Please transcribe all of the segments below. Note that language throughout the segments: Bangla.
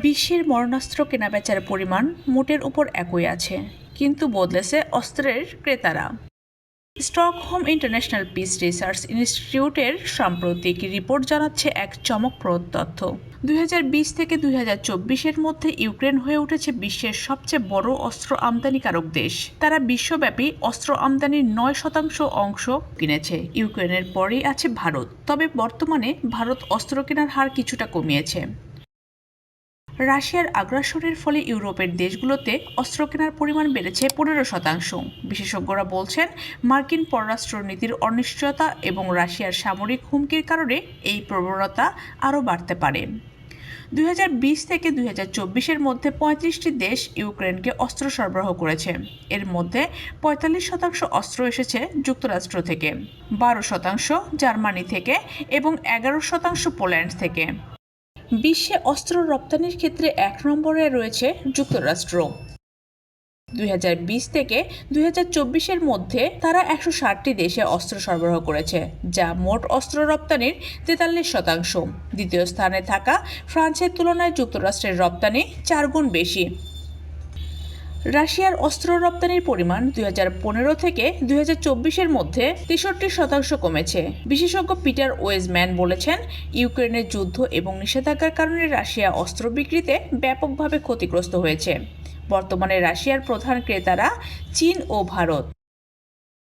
বিশ্বের মরণাস্ত্র কেনাবেচার পরিমাণ মোটের উপর একই আছে, কিন্তু বদলেছে অস্ত্রের ক্রেতারা। স্টকহোম ইন্টারন্যাশনাল পিস রিসার্চ ইনস্টিটিউটের সাম্প্রতিক রিপোর্ট জানাচ্ছে এক চমকপ্রদ তথ্য। দুই হাজার বিশ থেকে দুই এর মধ্যে ইউক্রেন হয়ে উঠেছে বিশ্বের সবচেয়ে বড় অস্ত্র আমদানিকারক দেশ। তারা বিশ্বব্যাপী অস্ত্র আমদানির নয় শতাংশ অংশ কিনেছে। ইউক্রেনের পরেই আছে ভারত, তবে বর্তমানে ভারত অস্ত্র কেনার হার কিছুটা কমিয়েছে। রাশিয়ার আগ্রাসনের ফলে ইউরোপের দেশগুলোতে অস্ত্র কেনার পরিমাণ বেড়েছে পনেরো শতাংশ। বিশেষজ্ঞরা বলছেন, মার্কিন পররাষ্ট্রনীতির অনিশ্চয়তা এবং রাশিয়ার সামরিক হুমকির কারণে এই প্রবণতা আরও বাড়তে পারে। দুই হাজার বিশ থেকে দুই এর মধ্যে পঁয়ত্রিশটি দেশ ইউক্রেনকে অস্ত্র সরবরাহ করেছে। এর মধ্যে পঁয়তাল্লিশ শতাংশ অস্ত্র এসেছে যুক্তরাষ্ট্র থেকে, বারো শতাংশ জার্মানি থেকে এবং এগারো শতাংশ পোল্যান্ড থেকে। বিশ্বে অস্ত্র রপ্তানির ক্ষেত্রে এক নম্বরে রয়েছে যুক্তরাষ্ট্র। দুই হাজার বিশ থেকে দুই এর মধ্যে তারা একশো ষাটটি দেশে অস্ত্র সরবরাহ করেছে, যা মোট অস্ত্র রপ্তানির তেতাল্লিশ শতাংশ। দ্বিতীয় স্থানে থাকা ফ্রান্সের তুলনায় যুক্তরাষ্ট্রের রপ্তানি চারগুণ বেশি। রাশিয়ার অস্ত্র রপ্তানির পরিমাণ দুই হাজার পনেরো থেকে দুই এর মধ্যে তেষট্টি শতাংশ কমেছে। বিশেষজ্ঞ পিটার ওয়েজম্যান বলেছেন, ইউক্রেনের যুদ্ধ এবং নিষেধাজ্ঞার কারণে রাশিয়া অস্ত্র বিক্রিতে ব্যাপকভাবে ক্ষতিগ্রস্ত হয়েছে। বর্তমানে রাশিয়ার প্রধান ক্রেতারা চীন ও ভারত।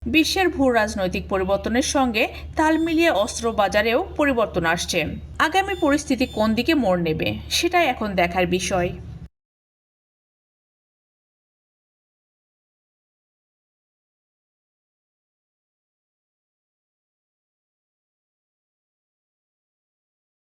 বিশ্বের ভূ রাজনৈতিক পরিবর্তনের সঙ্গে তাল মিলিয়ে অস্ত্র বাজারেও পরিবর্তন আসছে। আগামী পরিস্থিতি কোন দিকে মোড় নেবে, সেটাই এখন দেখার বিষয়।